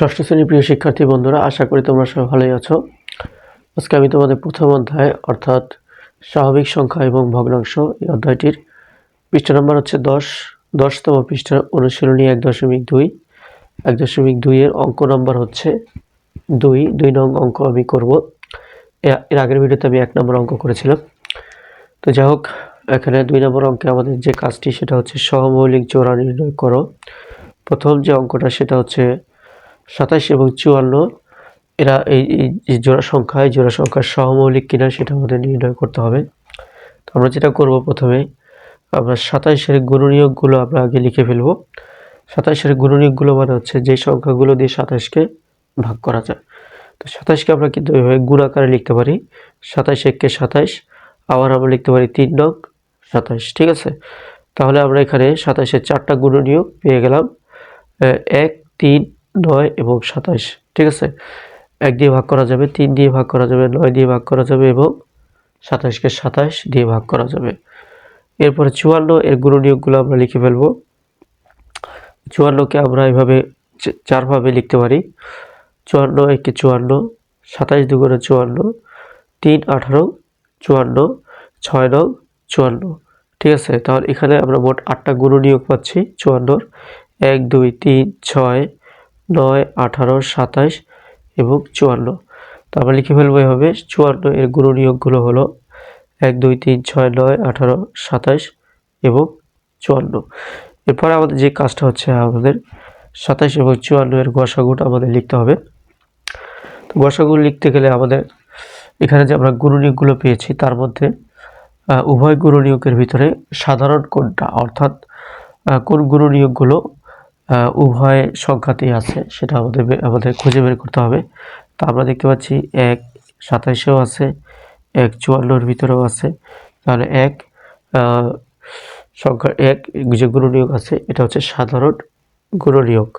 ষষ্ঠ শ্রেণির প্রিয় শিক্ষার্থী বন্ধুরা, আশা করি তোমরা সবাই ভালোই আছো। আজকে আমি তোমাদের প্রথম অধ্যায়, অর্থাৎ স্বাভাবিক সংখ্যা এবং ভগ্নাংশ এই অধ্যায়টির পৃষ্ঠা নম্বর হচ্ছে দশ, দশতম পৃষ্ঠার অনুশীলনী এক দশমিক দুই। এক দশমিক দুইয়ের অঙ্ক নম্বর হচ্ছে দুই দুই নং অঙ্ক আমি করব। এর আগের ভিডিওতে আমি এক নম্বর অঙ্ক করেছিলাম। তো যাই হোক, এখানে দুই নম্বর অঙ্কে আমাদের যে কাজটি সেটা হচ্ছে সহমৌলিক জোড়া নির্ণয় করো। প্রথম যে অঙ্কটা সেটা হচ্ছে সাতাশ এবং চুয়ান্ন, এরা এই এই জোড়া সংখ্যা, এই জোড়া সংখ্যার সহমৌলিক কিনা সেটা আমাদের নির্ণয় করতে হবে। তো আমরা যেটা করব প্রথমে, আমরা সাতাইশের গুণনীয়কগুলো আমরা আগে লিখে ফেলব। সাতাইশের গুণনীয়কগুলো মানে হচ্ছে যে সংখ্যাগুলো দিয়ে সাতাশকে ভাগ করা যায়। তো সাতাশকে আমরা কিন্তু এভাবে গুণ আকারে লিখতে পারি। সাতাশ এককে সাতাশ, আবার আমরা লিখতে পারি তিন নং সাতাশ, ঠিক আছে? তাহলে আমরা এখানে সাতাশের চারটা গুণনীয়ক পেয়ে গেলাম। এক, তিন নয় এবং সাতাশ ঠিক আছে? এক দিয়ে ভাগ করা যাবে, তিন দিয়ে ভাগ করা যাবে, নয় দিয়ে ভাগ করা যাবে এবং সাতাশকে সাতাশ দিয়ে ভাগ করা যাবে। এরপরে চুয়ান্ন, এর গুণনীয়কগুলো আমরা লিখে ফেলব। চুয়ান্নকে আমরা এভাবে চারভাবে লিখতে পারি। চুয়ান্ন, একে চুয়ান্ন সাতাশ দুগুণে চুয়ান্ন, তিন, আঠারো, চুয়ান্ন, ছয় নং, চুয়ান্ন। ঠিক আছে? তাহলে এখানে আমরা মোট আটটা গুণনীয়ক পাচ্ছি, চুয়ান্নর। এক, দুই, তিন, ছয় নয়, আঠারো, সাতাশ এবং চুয়ান্ন। তো আমরা লিখে ফেলব এভাবে। চুয়ান্ন এর গুণনীয়কগুলো হলো এক, দুই, তিন, ছয়, নয়, আঠারো, সাতাশ এবং চুয়ান্ন। এরপরে আমাদের যে কাজটা হচ্ছে আমাদের সাতাশ এবং চুয়ান্ন এর গসাগুটা আমাদের লিখতে হবে। তো গসাগু লিখতে গেলে আমাদের এখানে যে আমরা গুণনীয়কগুলো পেয়েছি, তার মধ্যে উভয় গুণনীয়কের ভিতরে সাধারণ কোনটা? অর্থাৎ কোন গুণনীয়কগুলো উভয় সংখ্যাতেই আছে, সেটা আমাদের আমাদের খুঁজে বের করতে হবে। তা আমরা দেখতে পাচ্ছি এক সাতাশেও আছে, এক চুয়ান্নর ভিতরেও আছে। তাহলে এক সংখ্যা এক যে গুণনীয়ক আছে, এটা হচ্ছে সাধারণ গুণনীয়ক।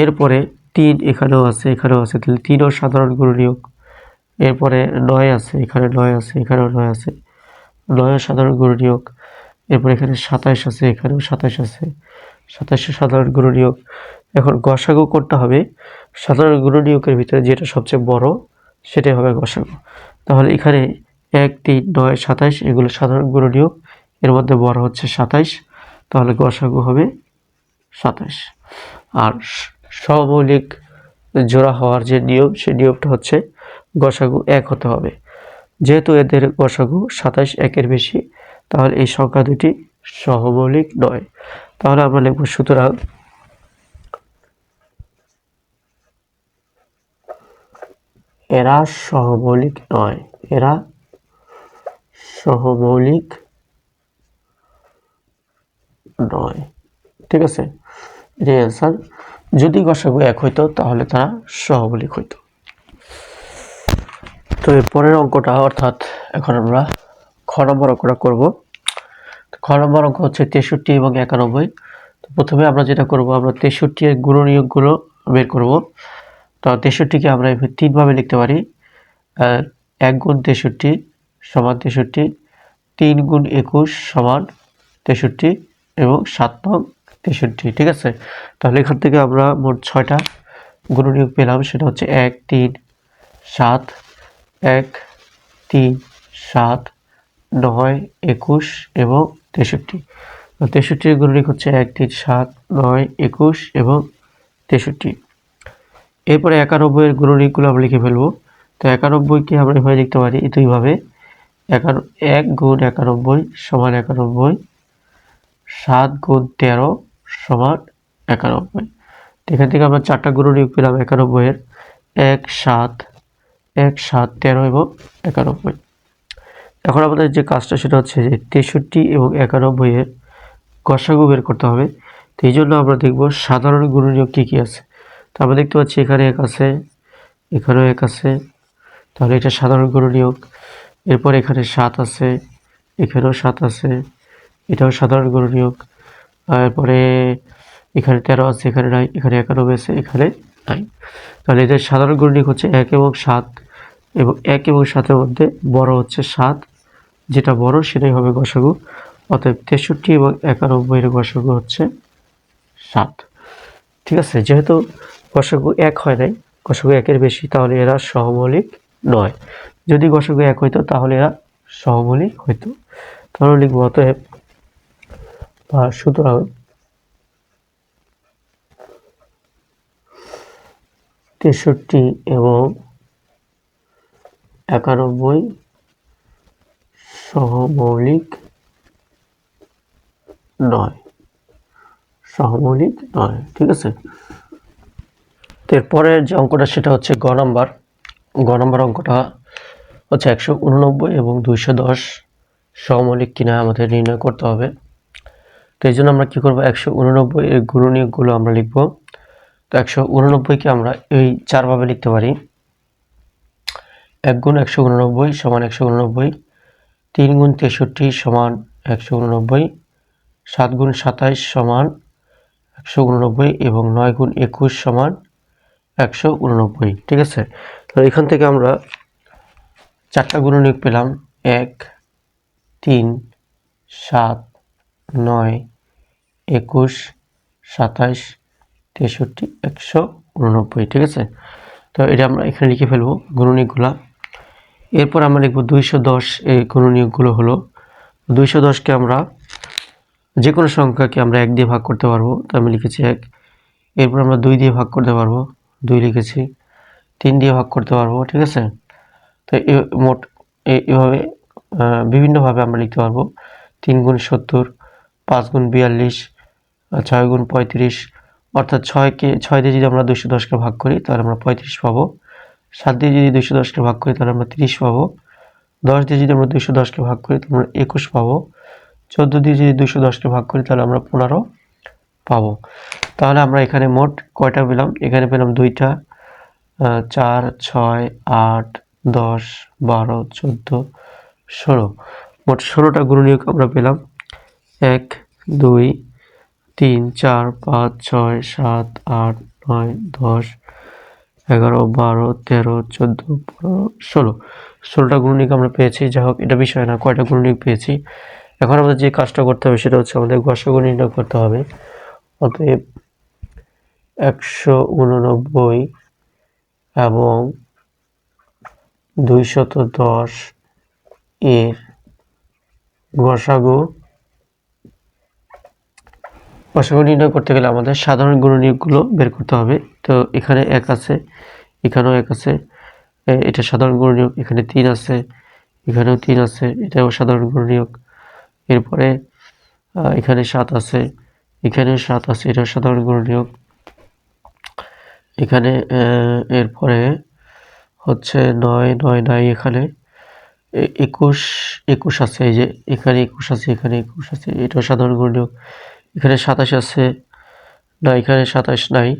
এরপরে তিন এখানেও আছে এখানেও আছে, তাহলে তিনও সাধারণ গুণনীয়ক। এরপরে নয় আছে, এখানে নয় আছে, এখানেও নয় আছে। নয় সাধারণ গুণনীয়ক। এরপর এখানে সাতাশ আছে, এখানেও সাতাশ আছে। সাতাশে সাধারণ গুণনীয়ক এখন গসাগু করতে হবে? সাধারণ গুণনীয়কের ভিতরে যেটা সবচেয়ে বড়, সেটাই হবে গসাগু। তাহলে এখানে এক, তিন, নয়, সাতাইশ, এগুলো সাধারণ গুণনীয়ক এর মধ্যে বড় হচ্ছে সাতাইশ, তাহলে গসাগু হবে সাতাইশ। আর স- সমমৌলিক জোড়া হওয়ার যে নিয়ম, সেই নিয়মটা হচ্ছে গসাগু এক হতে হবে। যেহেতু এদের গসাগু সাতাশ একের বেশি, তাহলে এই সংখ্যা দুটি সহমৌলিক নয়। তাহলে আমরা লিখব সুতরাং এরা সহমৌলিক নয়, এরা সহমৌলিক নয়। ঠিক আছে? এটাই অ্যান্সার যদি গসাগু এক হইতো, তাহলে তারা সহমৌলিক হইতো। তো এর পরের অঙ্কটা, অর্থাৎ এখন আমরা খ নম্বর অঙ্কটা করব। নম্বর অঙ্ক হচ্ছে তেষট্টি এবং একানব্বই। তো প্রথমে আমরা যেটা করব, আমরা তেষট্টি এর গুণনীয়কগুলো বের করব। তো তেষট্টিকে আমরা তিনভাবে লিখতে পারি। এক গুণ তেষট্টি সমান তেষট্টি, তিন গুণ একুশ সমান তেষট্টি এবং সাত নং তেষট্টি, ঠিক আছে? তাহলে এখান থেকে আমরা মোট ছয়টা গুণনীয়ক পেলাম, সেটা হচ্ছে এক, তিন, সাত, এক, তিন, সাত, নয়, একুশ এবং তেষট্টি। তেষট্টির গুণনীয়ক হচ্ছে এক, তিন, সাত, নয়, একুশ এবং তেষট্টি। এরপরে একানব্বইয়ের গুণনীয়কগুলো আমরা লিখে ফেলব। তো একানব্বইকে আমরা এভাবে লিখতে পারি? দুইভাবে একান, এক গুণ একানব্বই সমান একানব্বই, সাত গুণ তেরো সমান একানব্বই। এখান থেকে আমরা চারটা গুণনীয়ক পেলাম একানব্বইয়ের। এক, সাত এক, সাত, তেরো এবং একানব্বই। এখন আমাদের যে কাজটা সেটা হচ্ছে যে তেষট্টি এবং একানব্বইয়ের গসাগু বের করতে হবে। তো এই জন্য আমরা দেখব সাধারণ গুণনীয়ক কী কী আছে। তো আমরা দেখতে পাচ্ছি এখানে এক আছে, এখানেও এক আছে। তাহলে এটা সাধারণ গুণনীয়ক এরপর এখানে সাত আছে, এখানেও সাত আছে, এটাও সাধারণ গুণনীয়ক তারপরে এখানে তেরো আছে, এখানে নাই, এখানে একানব্বই আছে, এখানে নাই। তাহলে এদের সাধারণ গুণনীয়ক হচ্ছে এক এবং সাত এবং এক এবং সাতের মধ্যে বড় হচ্ছে সাত যেটা বড়, সেটাই হবে গসাগু। অতএব তেষট্টি এবং একানব্বইয়ের গসাগু হচ্ছে সাত। ঠিক আছে, যেহেতু গসাগু এক হয় নাই, গসাগু একের বেশি, তাহলে এরা সহমৌলিক নয়। যদি গসাগু এক হইতো, তাহলে এরা সহমৌলিক হইতো। তাহলে লিখব অতএব, বা সুতরাং তেষট্টি এবং একানব্বই সহমৌলিক নয়। সহমৌলিক নয়, ঠিক আছে? তো এরপরের যে অঙ্কটা, সেটা হচ্ছে গ নাম্বার। গ নাম্বার অঙ্কটা হচ্ছে একশো উননব্বই এবং দুইশো দশ। সহমৌলিক কিনা আমাদের নির্ণয় করতে হবে। তো এই জন্য আমরা কী করব? একশো উননব্বই এর গুণনীয়কগুলো আমরা লিখব। তো একশো উননব্বইকে আমরা এই চারভাবে লিখতে পারি। এক গুণ একশো উননব্বই সমান একশো উননব্বই। তিন গুণ তেষট্টি সমান একশো উননব্বই, সাত গুণ সাতাইশ সমান একশো উননব্বই এবং নয় গুণ একুশ সমান একশো উননব্বই, ঠিক আছে? তো এখান থেকে আমরা চারটা গুণনীয়ক পেলাম, এক, তিন, সাত, নয়, একুশ, সাতাইশ, তেষট্টি, একশো উননব্বই, ঠিক আছে? তো এটা আমরা এখানে লিখে ফেলব গুণনীয়কগুলা। এরপর আমরা লিখব দুইশো দশ এই গুণনীয়কগুলো হলো। দুইশো দশকে আমরা যে কোনো সংখ্যাকে আমরা এক দিয়ে ভাগ করতে পারব তো আমি লিখেছি এক। এরপর আমরা দুই দিয়ে ভাগ করতে পারব, দুই লিখেছি। তিন দিয়ে ভাগ করতে পারব, ঠিক আছে? তো মোট এভাবে বিভিন্নভাবে আমরা লিখতে পারব। তিন গুণ সত্তর, পাঁচ গুণ বিয়াল্লিশ ছয় গুণ পঁয়ত্রিশ, অর্থাৎ ছয়কে ছয় দিয়ে যদি আমরা দুশো দশকে ভাগ করি, তাহলে আমরা পঁয়ত্রিশ পাবো। সাত দিয়ে যদি দুশো দশকে ভাগ করি, তাহলে আমরা তিরিশ পাবো। দশ দিয়ে যদি আমরা দুশো দশকে ভাগ করি, তাহলে আমরা একুশ পাবো। চোদ্দ দিয়ে যদি দুশো দশকে ভাগ করি, তাহলে আমরা পনেরো পাবো। তাহলে আমরা এখানে মোট কয়টা পেলাম? এখানে পেলাম দুইটা চার, ছয়, আট, দশ, বারো, চোদ্দ, ষোলো। মোট ষোলোটা গুণনীয়ক আমরা পেলাম। এক, দুই, তিন, চার, পাঁচ, ছয়, সাত, আট, নয়, দশ এগারো, বারো, তেরো, চোদ্দ, পনেরো, ষোলো। ষোলোটা গুণনীয়ক আমরা পেয়েছি, যাই হোক, এটা বিষয় না, কয়টা গুণনীয়ক পেয়েছি? এখন আমাদের যে কাজটা করতে হবে, সেটা হচ্ছে আমাদের গসাগু নির্ণয় করতে হবে। অতএব একশো উননব্বই এবং দুইশত দশ এর গসাগু গসাগু নির্ণয় করতে গেলে আমাদের সাধারণ গুণনীয়কগুলো বের করতে হবে। তো এখানে এক আছে, এখানেও এক আছে এটা সাধারণ গুণনীয়ক এখানে তিন আছে, এখানেও তিন আছে, এটাও সাধারণ গুণনীয়ক এরপরে এখানে সাত আছে, এখানেও সাত আছে, এটাও সাধারণ গুণনীয়ক এখানে এরপরে হচ্ছে নয় নয় নাই এখানে একুশ একুশ আছে, এই যে এখানে একুশ আছে, এখানে একুশ আছে, এটাও সাধারণ গুণনীয়ক এখানে সাতাশ আছে না এখানে সাতাশ নাই,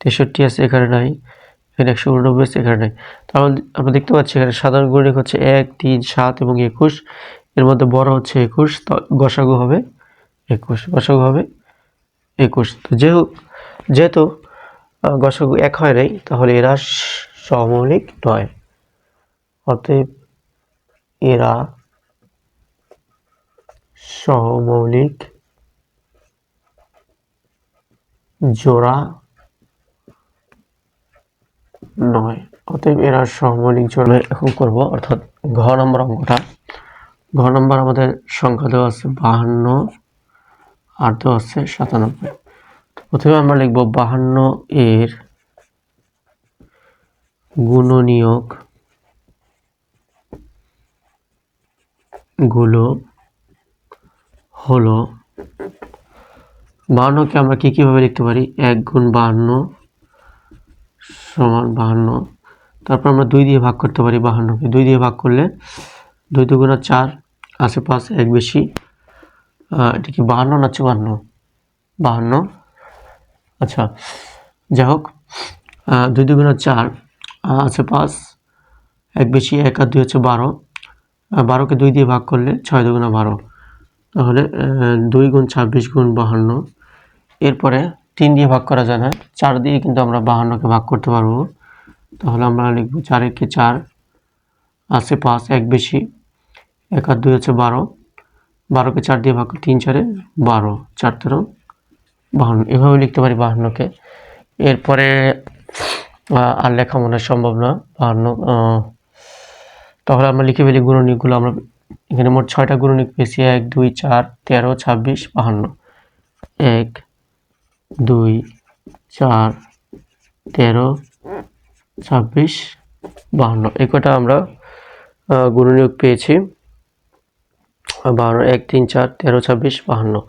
তেষট্টি আছে, এখানে নাই, এখানে একশো উননব্বই আছে, এখানে নাই। তাহলে আমরা দেখতে পাচ্ছি এখানে সাধারণ গুণনীয়ক হচ্ছে এক, তিন, সাত এবং একুশ। এর মধ্যে বড় হচ্ছে একুশ গসাগু হবে একুশ, গসাগু হবে একুশ। তো যেহেতু যেহেতু গসাগু এক হয় নাই, তাহলে এরা স- সমমৌলিক নয়। অতএব এরা সহমৌলিক জোড়া নয়। অতএব এরা সহমৌলিক জোড়া। এখন করব অর্থাৎ ঘ নম্বর অঙ্কটা। ঘ নম্বর আমাদের সংখ্যা দেওয়া আছে বাহান্ন আর দেওয়া আছে সাতানব্বই। প্রথমে আমরা লিখব বাহান্ন এর গুণনীয়কগুলো হলো বাহান্নকে আমরা কি কীভাবে লিখতে পারি? এক গুণ বাহান্ন সমান বাহান্ন। তারপর আমরা দুই দিয়ে ভাগ করতে পারি বাহান্নকে। দুই দিয়ে ভাগ করলে দুই দুগুণা চার, আশেপাশে এক বেশি এটা কি বাহান্ন না চুয়ান্ন? বাহান্ন। আচ্ছা যাই হোক দুই দুগুণা চার পাঁচ এক বেশি এক আর দুই হচ্ছে বারো। বারোকে দুই দিয়ে ভাগ করলে ছয় দুগুণা বারো। তাহলে দুই গুণ ছাব্বিশ গুণ বাহান্ন এরপরে তিন দিয়ে ভাগ করা যায় না। চার দিয়ে কিন্তু আমরা বাহান্নকে ভাগ করতে পারব। তাহলে আমরা লিখব চার একে চার, আছে পাঁচ, এক বেশি, এক আর দুই হচ্ছে বারো। বারোকে চার দিয়ে ভাগ তিন চারে বারো, চার তেরো, বাহান্ন। এভাবে লিখতে পারি বাহান্নকে। এরপরে আর লেখা মনে সম্ভব না, বাহান্ন তাহলে আমরা লিখে ফেলি গুণনীয়কগুলো। আমরা এখানে মোট ছয়টা গুণনীয়ক পেয়েছি, এক, দুই, চার, তেরো, ছাব্বিশ, বাহান্ন। এক দুই চার তেরো ছাব্বিশ বাহান্ন। এই কটা আমরা আহ, গুণনীয়ক পেয়েছি। বাহান্ন এক তিন চার তেরো ছাব্বিশ বাহান্ন।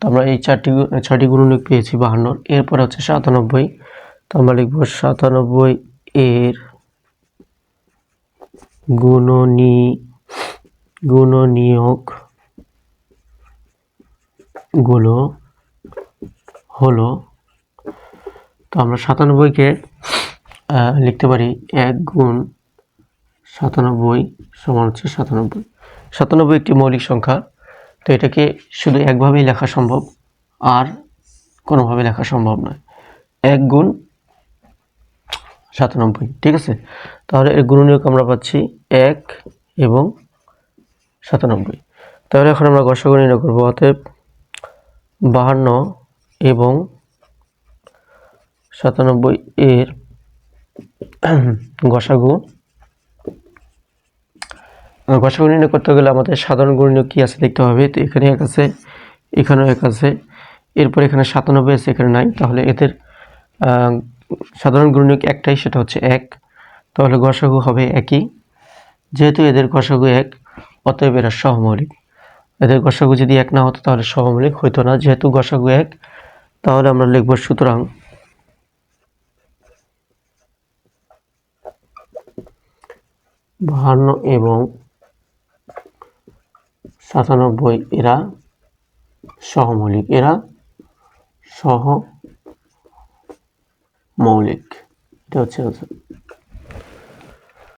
তো আমরা এই চারটি গু- ছয়টি গুণনীয়ক পেয়েছি বাহান্ন। এরপর হচ্ছে সাতানব্বই। তো আমরা লিখব সাতানব্বই এর গুণনী গুণনীয়কগুলো হলো, তো আমরা সাতানব্বইকে লিখতে পারি এক গুণ সাতানব্বই সমান হচ্ছে সাতানব্বই। সাতানব্বই একটি মৌলিক সংখ্যা, তো এটাকে শুধু একভাবেই লেখা সম্ভব, আর কোনোভাবে লেখা সম্ভব নয়। এক গুণ সাতানব্বই, ঠিক আছে? তাহলে এর গুণনীয়ক আমরা পাচ্ছি এক এবং সাতানব্বই। তাহলে এখন আমরা গসাগু নির্ণয় করব, অতএব বাহান্ন এবং সাতানব্বই এর গসাগু। গসাগু নির্ণয় করতে গেলে আমাদের সাধারণ গুণনীয়ক কী আছে দেখতে হবে? তো এখানে এক আছে, এখানেও এক আছে। এরপর এখানে সাতানব্বই আছে, এখানে নাই। তাহলে এদের সাধারণ গুণনীয়ক একটাই, সেটা হচ্ছে এক। তাহলে গসাগু হবে একই। যেহেতু এদের গসাগু এক, অতএব এরা সহমৌলিক। এদের গসাগু যদি এক না হতো, তাহলে সহমৌলিক হইতো না। যেহেতু গসাগু এক তাহলে আমরা লিখব সুতরাং বাহান্ন এবং সাতানব্বই এরা সহমৌলিক এরা সহ মৌলিক এটা হচ্ছে।